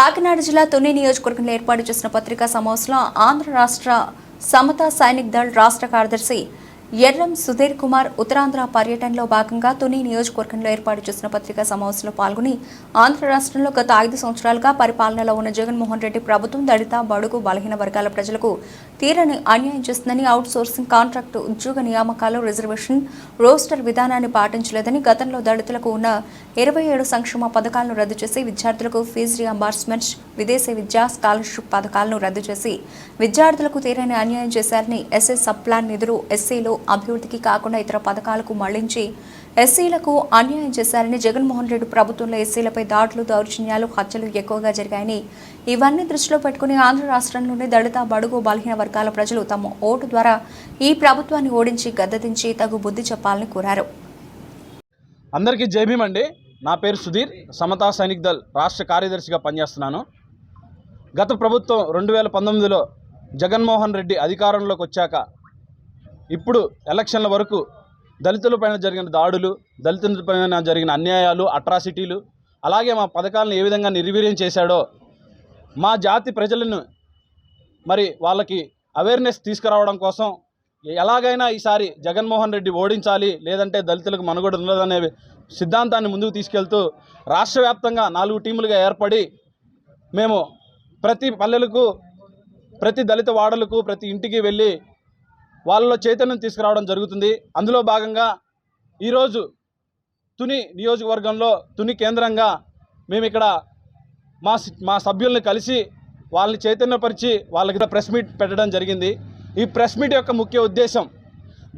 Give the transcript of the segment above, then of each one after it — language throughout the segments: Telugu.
కాకినాడ జిల్లా తుని నియోజకవర్గంలో ఏర్పాటు చేసిన పత్రికా సమావేశంలో ఆంధ్ర రాష్ట్ర సమతా సైనిక్ దళ్ రాష్ట్ర కార్యదర్శి ఎర్రం సుధీర్ కుమార్ ఉత్తరాంధ్ర పర్యటనలో భాగంగా తుని నియోజకవర్గంలో ఏర్పాటు చేసిన పత్రికా సమావేశంలో పాల్గొని ఆంధ్ర రాష్ట్రంలో గత ఐదు సంవత్సరాలుగా పరిపాలనలో ఉన్న జగన్మోహన్ రెడ్డి ప్రభుత్వం దళిత బడుగు బలహీన వర్గాల ప్రజలకు తీరని అన్యాయం చేస్తుందని అవుట్ సోర్సింగ్ కాంట్రాక్టు ఉద్యోగ నియామకాలు రిజర్వేషన్ రోస్టర్ విధానాన్ని పాటించలేదని గతంలో దళితులకు ఉన్న ఇరవై ఏడు సంక్షేమ పథకాలను రద్దు చేసి విద్యార్థులకు ఫీజు రియంబర్స్మెంట్ విదేశీ విద్యా స్కాలర్షిప్ పథకాలను రద్దు చేసి విద్యార్థులకు తీరని అన్యాయం చేశారని ఎస్ఎస్ సబ్ ప్లాన్ నిధులు ఎస్సీలో అభివృద్ధికి కాకుండా ఇతర పథకాలకు మళ్ళించి ఎస్సీలకు అన్యాయం చేశారని జగన్మోహన్ రెడ్డి ప్రభుత్వంలో ఎస్సీలపై దాడులు దౌర్జన్యాలు హత్యలు ఎక్కువగా జరిగాయని ఇవన్నీ దృష్టిలో పెట్టుకుని ఆంధ్ర రాష్ట్రంలోని దళిత బడుగు బలహీన వర్గాల ప్రజలు తమ ఓటు ద్వారా ఈ ప్రభుత్వాన్ని ఓడించి గద్దెదించి తగు బుద్ధి చెప్పాలని కోరారు. అందరికీ జై నా పేరు సుధీర్. సమతా సైనిక్ దళ్ రాష్ట్ర కార్యదర్శిగా పనిచేస్తున్నాను. గత ప్రభుత్వం రెండు వేల పంతొమ్మిదిలో జగన్మోహన్ రెడ్డి అధికారంలోకి వచ్చాక ఇప్పుడు ఎలక్షన్ల వరకు దళితులపైన జరిగిన దాడులు దళితులపైన జరిగిన అన్యాయాలు అట్రాసిటీలు అలాగే మా పథకాలను ఏ విధంగా నిర్వీర్యం చేశాడో మా జాతి ప్రజలను మరి వాళ్ళకి అవేర్నెస్ తీసుకురావడం కోసం ఎలాగైనా ఈసారి జగన్మోహన్ రెడ్డి ఓడించాలి లేదంటే దళితులకు మనుగడ ఉండదనే సిద్ధాంతాన్ని ముందుకు తీసుకెళ్తూ రాష్ట్ర వ్యాప్తంగా నాలుగు టీములుగా ఏర్పడి మేము ప్రతి పల్లెలకు ప్రతి దళిత వాడలకు ప్రతి ఇంటికి వెళ్ళి వాళ్ళలో చైతన్యం తీసుకురావడం జరుగుతుంది. అందులో భాగంగా ఈరోజు తుని నియోజకవర్గంలో తుని కేంద్రంగా మేము ఇక్కడ మా మా సభ్యుల్ని కలిసి వాళ్ళని చైతన్యపరిచి వాళ్ళకి ప్రెస్ మీట్ పెట్టడం జరిగింది. ఈ ప్రెస్ మీట్ యొక్క ముఖ్య ఉద్దేశం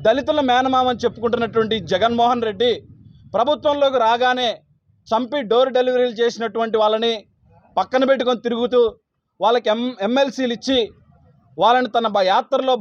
దళితుల మేనమామని చెప్పుకుంటున్నటువంటి జగన్మోహన్ రెడ్డి ప్రభుత్వంలోకి రాగానే చంపి డోర్ డెలివరీలు చేసినటువంటి వాళ్ళని పక్కన పెట్టుకొని తిరుగుతూ వాళ్ళకి ఎం ఎమ్మెల్సీలు ఇచ్చి వాళ్ళని తన యాత్రలో